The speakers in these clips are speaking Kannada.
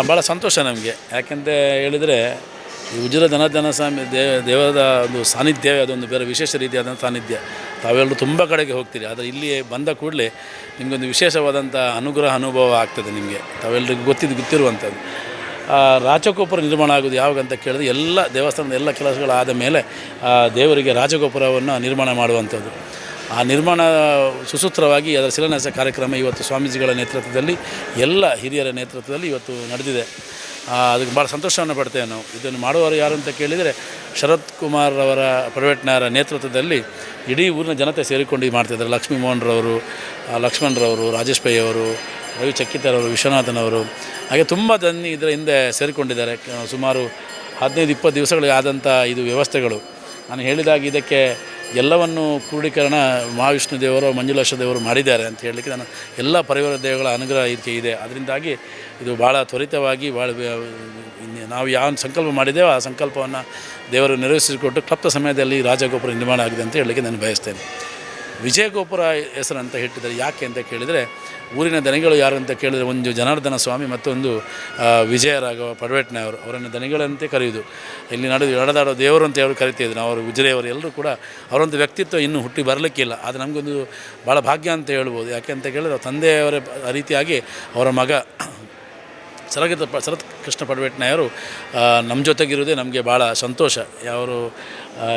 ಭಾಳ ಸಂತೋಷ ನಮಗೆ. ಯಾಕೆಂತ ಹೇಳಿದರೆ ಈ ಉಜಿರ ಜನಾರ್ದನ ಸ್ವಾಮಿ ದೇವ ಒಂದು ಸಾನ್ನಿಧ್ಯವೇ ಅದೊಂದು ಬೇರೆ ವಿಶೇಷ ರೀತಿಯಾದಂಥ ಸಾನ್ನಿಧ್ಯ. ತಾವೆಲ್ಲರೂ ತುಂಬ ಕಡೆಗೆ ಹೋಗ್ತೀರಿ ಆದರೆ ಇಲ್ಲಿ ಬಂದ ಕೂಡಲೇ ನಿಮಗೊಂದು ವಿಶೇಷವಾದಂಥ ಅನುಗ್ರಹ ಅನುಭವ ಆಗ್ತದೆ ನಿಮಗೆ. ತಾವೆಲ್ಲರಿಗೂ ಗೊತ್ತಿದ್ದು ಗೊತ್ತಿರುವಂಥದ್ದು. ರಾಜಗೋಪುರ ನಿರ್ಮಾಣ ಆಗೋದು ಯಾವಾಗ ಅಂತ ಕೇಳಿದ್ರೆ ಎಲ್ಲ ದೇವಸ್ಥಾನದ ಎಲ್ಲ ಕೆಲಸಗಳಾದ ಮೇಲೆ ಆ, ದೇವರಿಗೆ ರಾಜಗೋಪುರವನ್ನು ನಿರ್ಮಾಣ ಮಾಡುವಂಥದ್ದು. ಆ ನಿರ್ಮಾಣ ಸುಸೂತ್ರವಾಗಿ ಅದರ ಶಿಲಾನ್ಯಾಸ ಕಾರ್ಯಕ್ರಮ ಇವತ್ತು ಸ್ವಾಮೀಜಿಗಳ ನೇತೃತ್ವದಲ್ಲಿ, ಎಲ್ಲ ಹಿರಿಯರ ನೇತೃತ್ವದಲ್ಲಿ ಇವತ್ತು ನಡೆದಿದೆ. ಅದಕ್ಕೆ ಭಾಳ ಸಂತೋಷವನ್ನು ಪಡ್ತೇವೆ ನಾವು. ಇದನ್ನು ಮಾಡುವವರು ಯಾರು ಅಂತ ಕೇಳಿದರೆ, ಶರತ್ ಕುಮಾರ್ ಅವರ ಪ್ರೈವೇಟ್ನವರ ನೇತೃತ್ವದಲ್ಲಿ ಇಡೀ ಊರಿನ ಜನತೆ ಸೇರಿಕೊಂಡು ಮಾಡ್ತಿದ್ದಾರೆ. ಲಕ್ಷ್ಮೀ ಮೋಹನ್ರವರು ಲಕ್ಷ್ಮಣರವರು ರಾಜೇಶ್ ಪೈ ಅವರು, ರವಿ ಚಕ್ಕಿತರವರು ವಿಶ್ವನಾಥನವರು ಹಾಗೆ ತುಂಬ ಜನ ಇದರ ಹಿಂದೆ ಸೇರಿಕೊಂಡಿದ್ದಾರೆ. ಸುಮಾರು ಹದಿನೈದು, ಇಪ್ಪತ್ತು ದಿವಸಗಳಿಗೆ ಆದಂಥ ಇದು ವ್ಯವಸ್ಥೆಗಳು. ನಾನು ಹೇಳಿದಾಗ ಇದಕ್ಕೆ ಎಲ್ಲವನ್ನು ಕ್ರೋಢೀಕರಣ ಮಹಾವಿಷ್ಣು ದೇವರು ಮಂಜುಳಾಶ ದೇವರು ಮಾಡಿದ್ದಾರೆ ಅಂತ ಹೇಳಲಿಕ್ಕೆ ನಾನು ಎಲ್ಲ ಪರಿವಾರ ದೇವಗಳ ಅನುಗ್ರಹ ಇದಕ್ಕೆ ಇದೆ. ಅದರಿಂದಾಗಿ ಇದು ಭಾಳ ತ್ವರಿತವಾಗಿ ಭಾಳ ನಾವು ಯಾವ ಸಂಕಲ್ಪ ಮಾಡಿದ್ದೇವೋ ಆ ಸಂಕಲ್ಪವನ್ನು ದೇವರು ನೆರವೇರಿಸಿಕೊಟ್ಟು, ಕ್ಲಪ್ತ ಸಮಯದಲ್ಲಿ ರಾಜಗೋಪುರ ನಿರ್ಮಾಣ ಆಗಿದೆ ಅಂತ ಹೇಳಲಿಕ್ಕೆ ನಾನು ಬಯಸ್ತೇನೆ. ವಿಜಯಗೋಪುರ ಹೆಸರಂತ ಇಟ್ಟಿದ್ದಾರೆ ಯಾಕೆ ಅಂತ ಕೇಳಿದರೆ, ಊರಿನ ದನಿಗಳು ಯಾರು ಅಂತ ಕೇಳಿದರೆ ಒಂದು ಜನಾರ್ದನ ಸ್ವಾಮಿ ಮತ್ತೊಂದು ವಿಜಯ ವಿಜಯರಾಘವ ಪಡವೆಟ್ನವರು ಅವರನ್ನು ದನಿಗಳಂತೆ ಕರೆಯುವುದು ಇಲ್ಲಿ ನಡೆದು ನಡೆದಾಡೋ ದೇವರು ಅಂತ ಹೇಳಿ ಕರಿತಿದ್ರು. ನಾವು ಅವರು ವಿಜಯವರು ಎಲ್ಲರೂ ಕೂಡ ಅವರೊಂದು ವ್ಯಕ್ತಿತ್ವ ಇನ್ನೂ ಹುಟ್ಟಿ ಬರಲಿಕ್ಕಿಲ್ಲ ಅದು ನಮಗೊಂದು ಭಾಳ ಭಾಗ್ಯ ಅಂತ ಹೇಳ್ಬೋದು. ಯಾಕೆ ಅಂತ ಕೇಳಿದ್ರೆ ತಂದೆಯವರ ರೀತಿಯಾಗಿ ಅವರ ಮಗ ಸರಗತ ಪ ಶರತ್ ಕೃಷ್ಣ ಪಡವೆಟ್ನಾಯರು ನಮ್ಮ ಜೊತೆಗಿರೋದೇ ನಮಗೆ ಭಾಳ ಸಂತೋಷ. ಅವರು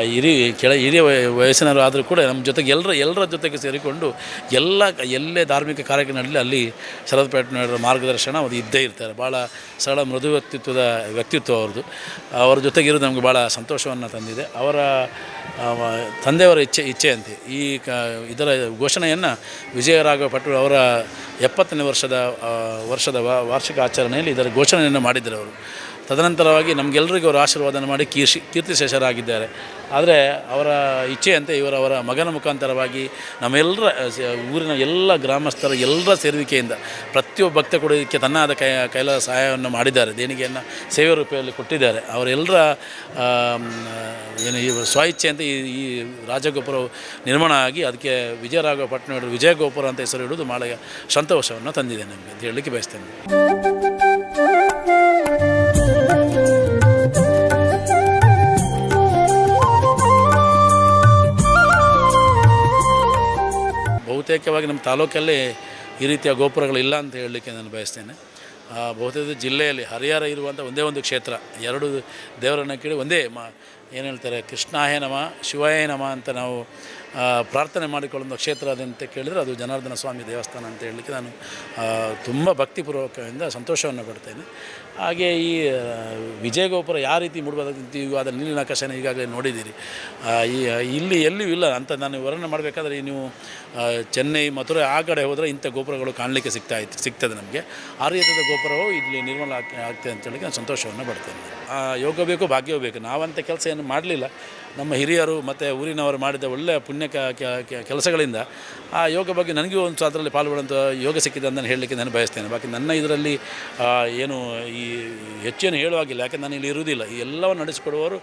ಹಿರಿ, ಕೆಳ ಹಿರಿಯ ವಯ- ವಯಸ್ಸಿನವರು ಆದರೂ ಕೂಡ ನಮ್ಮ ಜೊತೆಗೆ ಎಲ್ಲರ ಎಲ್ಲರ ಜೊತೆಗೆ ಸೇರಿಕೊಂಡು ಎಲ್ಲ ಎಲ್ಲೇ ಧಾರ್ಮಿಕ ಕಾರ್ಯಕ್ರಮ ನಡಲಿ ಅಲ್ಲಿ ಶರದ್ ಪಟ್ನಾಯರ ಮಾರ್ಗದರ್ಶನ ಅದು ಇದ್ದೇ ಇರ್ತಾರೆ. ಭಾಳ ಸರಳ ಮೃದು ವ್ಯಕ್ತಿತ್ವದ ವ್ಯಕ್ತಿತ್ವ ಅವ್ರದ್ದು. ಅವರ ಜೊತೆಗಿರೋದು ನಮಗೆ ಭಾಳ ಸಂತೋಷವನ್ನು ತಂದಿದೆ. ಅವರ ತಂದೆಯವರ ಇಚ್ಛೆ ಇಚ್ಛೆಯಂತೆ ಈ ಕ, ಇದರ ಘೋಷಣೆಯನ್ನು ವಿಜಯರಾಘವ ಅವರ ಎಪ್ಪತ್ತನೇ ವರ್ಷದ ವರ್ಷದ ವಾರ್ಷಿಕ ಆಚರಣೆಯಲ್ಲಿ ಇದರ ಘೋಷಣೆಯನ್ನು ಮಾಡಿದ್ದರು ಅವರು ತದನಂತರವಾಗಿ ನಮಗೆಲ್ಲರಿಗೂ ಅವರು ಆಶೀರ್ವಾದನ ಮಾಡಿ ಕೀರ್ಷಿ ಕೀರ್ತಿಶೇಷರಾಗಿದ್ದಾರೆ. ಆದರೆ ಅವರ ಇಚ್ಛೆಯಂತೆ ಇವರು ಅವರ ಮಗನ ಮುಖಾಂತರವಾಗಿ ನಮ್ಮೆಲ್ಲರ ಊರಿನ ಎಲ್ಲ ಗ್ರಾಮಸ್ಥರ ಎಲ್ಲರ ಸೇರುವಿಕೆಯಿಂದ ಪ್ರತಿಯೊಬ್ಬ ಭಕ್ತ ಕೂಡ ಇದಕ್ಕೆ ತನ್ನಾದ ಕೈ ಕೈಲ ಸಹಾಯವನ್ನು ಮಾಡಿದ್ದಾರೆ, ದೇಣಿಗೆಯನ್ನು ಸೇವೆ ರೂಪದಲ್ಲಿ ಕೊಟ್ಟಿದ್ದಾರೆ. ಅವರೆಲ್ಲರ ಏನು ಈ ಸ್ವಇಚ್ಛೆಯಂತೆ ಈ ಈ ರಾಜಗೋಪುರ ನಿರ್ಮಾಣ ಆಗಿ ಅದಕ್ಕೆ ವಿಜಯರಾಘವ ಪಟ್ಟಣ ವಿಜಯ ಅಂತ ಹೆಸರು ಇಡೋದು ಭಾಳ ಸಂತೋಷವನ್ನು ತಂದಿದೆ ನಮಗೆ ಅಂತ ಹೇಳಲಿಕ್ಕೆ ಬಯಸ್ತೇನೆ. ಬಹುತೇಕವಾಗಿ ನಮ್ಮ ತಾಲೂಕಲ್ಲಿ ಈ ರೀತಿಯ ಗೋಪುರಗಳಿಲ್ಲ ಅಂತ ಹೇಳಲಿಕ್ಕೆ ನಾನು ಬಯಸ್ತೇನೆ. ಬಹುತೇಕ ಜಿಲ್ಲೆಯಲ್ಲಿ ಹರಿಹರ ಇರುವಂಥ ಒಂದೇ ಒಂದು ಕ್ಷೇತ್ರ, ಎರಡು ದೇವರನ್ನು ಕೇಳಿ ಒಂದೇ ಮ, ಏನು ಹೇಳ್ತಾರೆ ಕೃಷ್ಣಾಯ ನಮ, ಶಿವಾಯ ನಮ ಅಂತ ನಾವು ಪ್ರಾರ್ಥನೆ ಮಾಡಿಕೊಳ್ಳುವ ಕ್ಷೇತ್ರ ಅದಂತ ಕೇಳಿದರೆ ಅದು ಜನಾರ್ದನ ಸ್ವಾಮಿ ದೇವಸ್ಥಾನ ಅಂತ ಹೇಳಲಿಕ್ಕೆ ನಾನು ತುಂಬ ಭಕ್ತಿಪೂರ್ವಕದಿಂದ ಸಂತೋಷವನ್ನು ಪಡ್ತೇನೆ. ಹಾಗೆ ಈ ವಿಜಯಗೋಪುರ ವಿಜಯ ಗೋಪುರ ಯಾವ ರೀತಿ ಮೂಡಬೇಕಾದಂತ ಅದರ ನೀಲಿನ ಆಕಾಶನ ಈಗಾಗಲೇ ನೋಡಿದ್ದೀರಿ. ಈ ಇಲ್ಲಿ ಎಲ್ಲಿಯೂ ಇಲ್ಲ ಅಂತ ನಾನು ವರ್ಣನೆ ಮಾಡಬೇಕಾದ್ರೆ ನೀವು ಚೆನ್ನೈ, ಮಥುರೆ ಆ ಕಡೆ ಹೋದರೆ ಇಂಥ ಗೋಪುರಗಳು ಕಾಣಲಿಕ್ಕೆ ಸಿಗ್ತಾ ಇತ್ತು, ಸಿಗ್ತದೆ ನಮಗೆ. ಆ ರೀತಿಯ ಗೋಪುರವು ಇಲ್ಲಿ ನಿರ್ಮಲ ಆಗ್, ಆಗ್ತದೆ ಅಂತ ಹೇಳಿ ನಾನು ಸಂತೋಷವನ್ನು ಪಡ್ತೇನೆ. ಯೋಗ ಬೇಕು, ಭಾಗ್ಯವೂ ಬೇಕು. ನಾವಂಥ ಕೆಲಸ ಏನು ಮಾಡಲಿಲ್ಲ. ನಮ್ಮ ಹಿರಿಯರು ಮತ್ತು ಊರಿನವರು ಮಾಡಿದ ಒಳ್ಳೆಯ ಪುಣ್ಯ ಕೆಲಸಗಳಿಂದ ಆ ಯೋಗ ಬಗ್ಗೆ ನನಗೂ ಒಂದು ಅದರಲ್ಲಿ ಪಾಲ್ಗೊಳ್ಳುವಂಥ ಯೋಗ ಸಿಕ್ಕಿದೆ ಅಂತ ಹೇಳಲಿಕ್ಕೆ ನಾನು ಬಯಸ್ತೇನೆ. ಬಾಕಿ ನನ್ನ ಇದರಲ್ಲಿ ಏನು ಈ ಹೆಚ್ಚೇನು ಹೇಳುವಾಗಿಲ್ಲ ಯಾಕೆ ನಾನು ಇಲ್ಲಿ ಇರುವುದಿಲ್ಲ. ಈ ಎಲ್ಲವನ್ನು ನಡೆಸಿಕೊಡುವವರು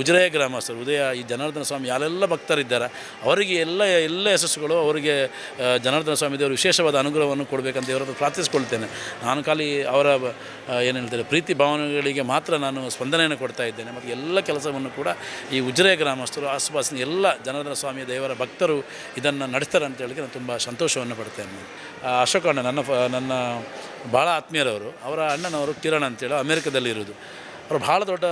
ಉಜಿರೆಯ ಗ್ರಾಮಸ್ಥರು. ಉದಯ ಈ ಜನಾರ್ದನ ಸ್ವಾಮಿ, ಯಾರೆಲ್ಲ ಭಕ್ತರಿದ್ದಾರೆ, ಅವರಿಗೆ ಎಲ್ಲ ಎಲ್ಲ ಯಶಸ್ಸುಗಳು, ಅವರಿಗೆ ಜನಾರ್ದನ ಸ್ವಾಮಿ ದೇವರು ವಿಶೇಷವಾದ ಅನುಗ್ರಹವನ್ನು ಕೊಡಬೇಕಂತ ಇವರನ್ನು ಪ್ರಾರ್ಥಿಸಿಕೊಳ್ತೇನೆ. ನಾನು ಖಾಲಿ ಅವರ ಏನು ಹೇಳ್ತಾರೆ, ಪ್ರೀತಿ ಭಾವನೆಗಳಿಗೆ ಮಾತ್ರ ನಾನು ಸ್ಪಂದನೆಯನ್ನು ಕೊಡ್ತಾ ಇದ್ದೇನೆ. ಮತ್ತು ಎಲ್ಲ ಕೆಲಸವನ್ನು ಕೂಡ ಈ ಉಜಿರೆಯ ಗ್ರಾಮಸ್ಥರು ಆಸುಪಾಸಿನ ಎಲ್ಲ ಜನಾರ್ದನ ಸ್ವಾಮಿ ದೇವರ ಭಕ್ತರು ಇದನ್ನು ನಡೆಸ್ತಾರೆ ಅಂತ ಹೇಳಿದ್ರೆ ನಾನು ತುಂಬ ಸಂತೋಷವನ್ನು ಪಡ್ತೇನೆ ಅಶೋಕ ಅಣ್ಣ, ನನ್ನ ನನ್ನ ಭಾಳ ಆತ್ಮೀಯರವರು. ಅವರ ಅಣ್ಣನವರು ಕಿರಣ್ ಅಂತೇಳಿ ಅಮೇರಿಕದಲ್ಲಿರೋದು ಅವರು ಭಾಳ ದೊಡ್ಡ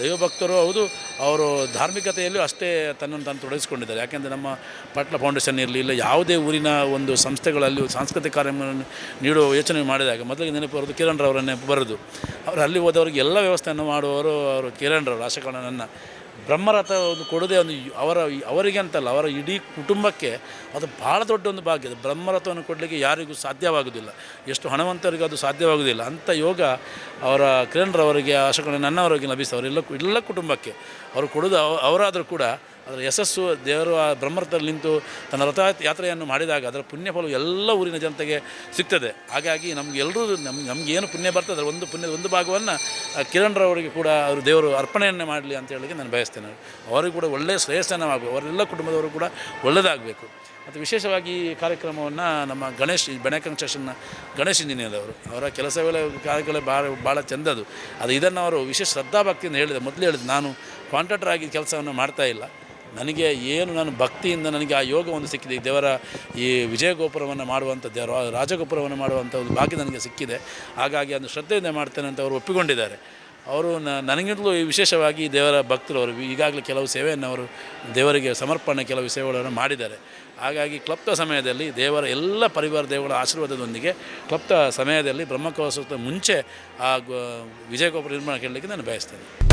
ದೈವಭಕ್ತರು ಹೌದು. ಅವರು ಧಾರ್ಮಿಕತೆಯಲ್ಲೂ ಅಷ್ಟೇ ತನ್ನನ್ನು ತಾನು ತೊಡಗಿಸ್ಕೊಂಡಿದ್ದಾರೆ. ಯಾಕೆಂದರೆ ನಮ್ಮ ಪಟ್ಲ ಫೌಂಡೇಶನ್ ಇರಲಿ, ಇಲ್ಲ ಯಾವುದೇ ಊರಿನ ಒಂದು ಸಂಸ್ಥೆಗಳಲ್ಲಿ ಸಾಂಸ್ಕೃತಿಕ ಕಾರ್ಯಕ್ರಮಗಳನ್ನು ನೀಡುವ ಯೋಚನೆ ಮಾಡಿದಾಗ ಮೊದಲಿಗೆ ನೆನಪು ಬರೋದು ಕಿರಣ್ ರವರನ್ನೇ ಬರೋದು. ಅವರು ಅಲ್ಲಿ ಹೋದವ್ರಿಗೆ ಎಲ್ಲ ವ್ಯವಸ್ಥೆಯನ್ನು ಮಾಡುವವರು ಅವರು ಕಿರಣ್ ರವರು ಆಶಕಣ್ಣ ನನ್ನ. ಬ್ರಹ್ಮರಥ ಒಂದು ಕೊಡೋದೇ ಒಂದು ಅವರ ಅವರಿಗೆ ಅಂತಲ್ಲ, ಅವರ ಇಡೀ ಕುಟುಂಬಕ್ಕೆ ಅದು ಭಾಳ ದೊಡ್ಡ ಒಂದು ಭಾಗ್ಯ. ಅದು ಬ್ರಹ್ಮರಥವನ್ನು ಕೊಡಲಿಕ್ಕೆ ಯಾರಿಗೂ ಸಾಧ್ಯವಾಗುವುದಿಲ್ಲ ಎಷ್ಟು ಹಣವಂತರಿಗೂ ಅದು ಸಾಧ್ಯವಾಗುವುದಿಲ್ಲ ಅಂಥ ಯೋಗ ಅವರ ಕಿರಣ್ರವರಿಗೆ ಅಶೋಕ ನನ್ನವರಿಗೆ ಅವರೆಲ್ಲ ಎಲ್ಲ ಕುಟುಂಬಕ್ಕೆ. ಅವರು ಕೊಡೋದು ಅವ- ಅವರಾದರೂ ಕೂಡ ಅದರ ಯಶಸ್ಸು ದೇವರು ಆ ಬ್ರಹ್ಮರಥದಲ್ಲಿ ನಿಂತು ತನ್ನ ರಥ ಯಾತ್ರೆಯನ್ನು ಮಾಡಿದಾಗ ಅದರ ಪುಣ್ಯಫಲವು ಎಲ್ಲ ಊರಿನ ಜನತೆಗೆ ಸಿಗ್ತದೆ. ಹಾಗಾಗಿ ನಮಗೆಲ್ಲರೂ ನಮ್ಗೆ ನಮ್ಗೆ ಏನು ಪುಣ್ಯ ಬರ್ತದೆ, ಅದರ ಒಂದು ಪುಣ್ಯದ ಒಂದು ಭಾಗವನ್ನು ಕಿರಣ್ರವರಿಗೆ ಕೂಡ ಅವರು ದೇವರು ಅರ್ಪಣೆಯನ್ನೇ ಮಾಡಲಿ ಅಂತ ಹೇಳಿ ನಾನು ಬಯಸ್ತೇನೆ. ಅವರಿಗೂ ಕೂಡ ಒಳ್ಳೆಯ ಶ್ರೇಯಸ್ಸನವಾಗಬೇಕು ಅವರೆಲ್ಲ ಕುಟುಂಬದವರು ಕೂಡ ಒಳ್ಳೆಯದಾಗಬೇಕು ಮತ್ತು ವಿಶೇಷವಾಗಿ ಈ ಕಾರ್ಯಕ್ರಮವನ್ನು ನಮ್ಮ ಗಣೇಶ್ ಬೆಣೆ ಕನ್ಸ್ಟ್ರಕ್ಷನ್ನ ಗಣೇಶ್ ಇಂಜಿನಿಯರ್ ಅವರು ಅವರ ಕೆಲಸಗಳ ಕಾರ್ಯಗಳು ಭಾಳ ಭಾಳ ಚೆಂದದು. ಅದು ಇದನ್ನು ಅವರು ವಿಶೇಷ ಶ್ರದ್ಧಾಭಕ್ತಿಯಿಂದ ಹೇಳಿದೆ ಮೊದಲು ಹೇಳಿದೆ ನಾನು ಕಾಂಟ್ರಾಕ್ಟರ್ ಆಗಿ ಕೆಲಸವನ್ನು ಮಾಡ್ತಾ ಇಲ್ಲ. ನನಗೆ ಏನು ನಾನು ಭಕ್ತಿಯಿಂದ ನನಗೆ ಆ ಯೋಗ ಒಂದು ಸಿಕ್ಕಿದೆ. ಈ ದೇವರ ಈ ವಿಜಯ ಗೋಪುರವನ್ನು ಮಾಡುವಂಥ ದೇವರ ರಾಜಗೋಪುರವನ್ನು ಮಾಡುವಂಥ ಒಂದು ಭಾಗ್ಯ ನನಗೆ ಸಿಕ್ಕಿದೆ. ಹಾಗಾಗಿ ಅದನ್ನು ಶ್ರದ್ಧೆಯಿಂದ ಮಾಡ್ತೇನೆ ಅಂತ ಅವರು ಒಪ್ಪಿಕೊಂಡಿದ್ದಾರೆ. ಅವರು ನನಗಿಂತಲೂ ವಿಶೇಷವಾಗಿ ದೇವರ ಭಕ್ತರು ಅವರು, ಈಗಾಗಲೇ ಕೆಲವು ಸೇವೆಯನ್ನು ಅವರು ದೇವರಿಗೆ ಸಮರ್ಪಣೆ ಕೆಲವು ಸೇವೆಗಳನ್ನು ಮಾಡಿದ್ದಾರೆ. ಹಾಗಾಗಿ ಕ್ಲಪ್ತ ಸಮಯದಲ್ಲಿ ದೇವರ ಎಲ್ಲ ಪರಿವಾರ ದೇವಗಳ ಆಶೀರ್ವಾದದೊಂದಿಗೆ ಕ್ಲಪ್ತ ಸಮಯದಲ್ಲಿ ಬ್ರಹ್ಮಕವಸದ ಮುಂಚೆ ಆ ವಿಜಯಗೋಪುರ ವಿಜಯ ಗೋಪುರ ನಿರ್ಮಾಣ ಕೇಳಲಿಕ್ಕೆ ನಾನು ಬಯಸ್ತೇನೆ.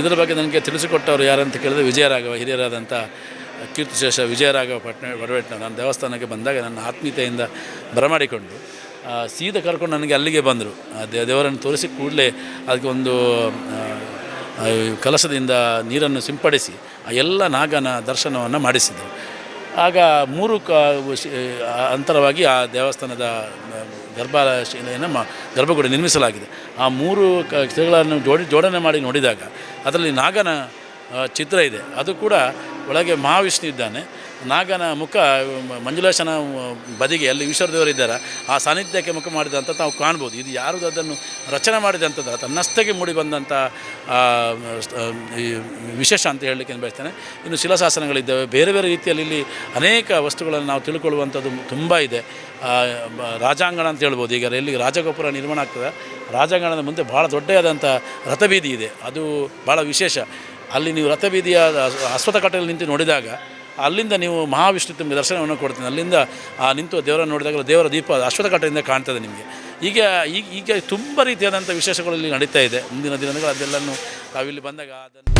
ಇದರ ಬಗ್ಗೆ ನನಗೆ ತಿಳಿಸಿಕೊಟ್ಟವರು ಯಾರಂತ ಕೇಳಿದ್ರೆ ವಿಜಯರಾಘವ ಹಿರಿಯರಾದಂಥ ಕೀರ್ತಿಶೇಷ ವಿಜಯರಾಘವ ಪಟ್ನ ಬರಬೇಟ್ನ ನಾನು ದೇವಸ್ಥಾನಕ್ಕೆ ಬಂದಾಗ ನನ್ನ ಆತ್ಮೀಯತೆಯಿಂದ ಬರಮಾಡಿಕೊಂಡು ಸೀದ ಕರ್ಕೊಂಡು ನನಗೆ ಅಲ್ಲಿಗೆ ಬಂದರು. ದೇವರನ್ನು ತೋರಿಸಿ ಕೂಡಲೇ ಅದಕ್ಕೆ ಒಂದು ಆ, ನೀರನ್ನು ಸಿಂಪಡಿಸಿ ಆ ಎಲ್ಲ ನಾಗನ ದರ್ಶನವನ್ನು ಮಾಡಿಸಿದರು. ಆಗ ಮೂರು ಕ ಅಂತರವಾಗಿ ಆ ದೇವಸ್ಥಾನದ ಗರ್ಭಾಲಯನ ಮ ಗರ್ಭಗುಡಿ ನಿರ್ಮಿಸಲಾಗಿದೆ. ಆ ಮೂರು ಕ್ಷೇತ್ರಗಳನ್ನು ಜೋಡಿ, ಜೋಡಣೆ ಮಾಡಿ ನೋಡಿದಾಗ, ಅದರಲ್ಲಿ ನಾಗನ ಚಿತ್ರ ಇದೆ. ಅದು ಕೂಡ ಒಳಗೆ ಮಹಾವಿಷ್ಣು ಇದ್ದಾನೆ. ನಾಗನ ಮುಖ ಮಂಜುಲೇಶನ ಬದಿಗೆ ಅಲ್ಲಿ ಈಶ್ವರ ದೇವರು ಇದ್ದಾರೆ, ಆ ಸಾನ್ನಿಧ್ಯಕ್ಕೆ ಮುಖ ಮಾಡಿದಂಥ ನಾವು ಕಾಣ್ಬೋದು. ಇದು ಯಾರು ಅದನ್ನು ರಚನೆ ಮಾಡಿದಂಥದ್ದು ತನ್ನಷ್ಟಕ್ಕೆ ಮೂಡಿ ಬಂದಂಥ ವಿಶೇಷ ಅಂತ ಹೇಳಲಿಕ್ಕೆ ಬಯಸ್ತೇನೆ. ಇನ್ನು ಶಿಲಾಶಾಸನಗಳಿದ್ದಾವೆ. ಬೇರೆ ಬೇರೆ ರೀತಿಯಲ್ಲಿ ಇಲ್ಲಿ ಅನೇಕ ವಸ್ತುಗಳನ್ನು ನಾವು ತಿಳ್ಕೊಳ್ಳುವಂಥದ್ದು ತುಂಬ ಇದೆ. ರಾಜಾಂಗಣ ಅಂತ ಹೇಳ್ಬೋದು. ಈಗ ಎಲ್ಲಿ ರಾಜಗೋಪುರ ನಿರ್ಮಾಣ ಆಗ್ತದೆ, ರಾಜಾಂಗಣದ ಮುಂದೆ ಭಾಳ ದೊಡ್ಡದಾದಂಥ ರಥಬೀದಿ ಇದೆ. ಅದು ಭಾಳ ವಿಶೇಷ. ಅಲ್ಲಿ ನೀವು ರಥಬೀದಿಯ ಅಶ್ವಥ ಕಟ್ಟೆಯಲ್ಲಿ ನಿಂತು ನೋಡಿದಾಗ ಅಲ್ಲಿಂದ ನೀವು ಮಹಾವಿಷ್ಣು ತುಂಬ ದರ್ಶನವನ್ನು ಕೊಡ್ತೀನಿ. ಅಲ್ಲಿಂದ ಆ ನಿಂತು ದೇವರನ್ನು ನೋಡಿದಾಗ ದೇವರ ದೀಪ ಅಶ್ವಥ ಕಟ್ಟೆಯಿಂದ ಕಾಣ್ತದೆ ನಿಮಗೆ. ಈಗ ಈಗ ಈಗ ತುಂಬ ರೀತಿಯಾದಂಥ ವಿಶೇಷಗಳು ಇಲ್ಲಿ ನಡೀತಾ ಇದೆ. ಮುಂದಿನ ದಿನಗಳು ಅದೆಲ್ಲನೂ ತಾವಿಲ್ಲಿ ಬಂದಾಗ ಅದನ್ನು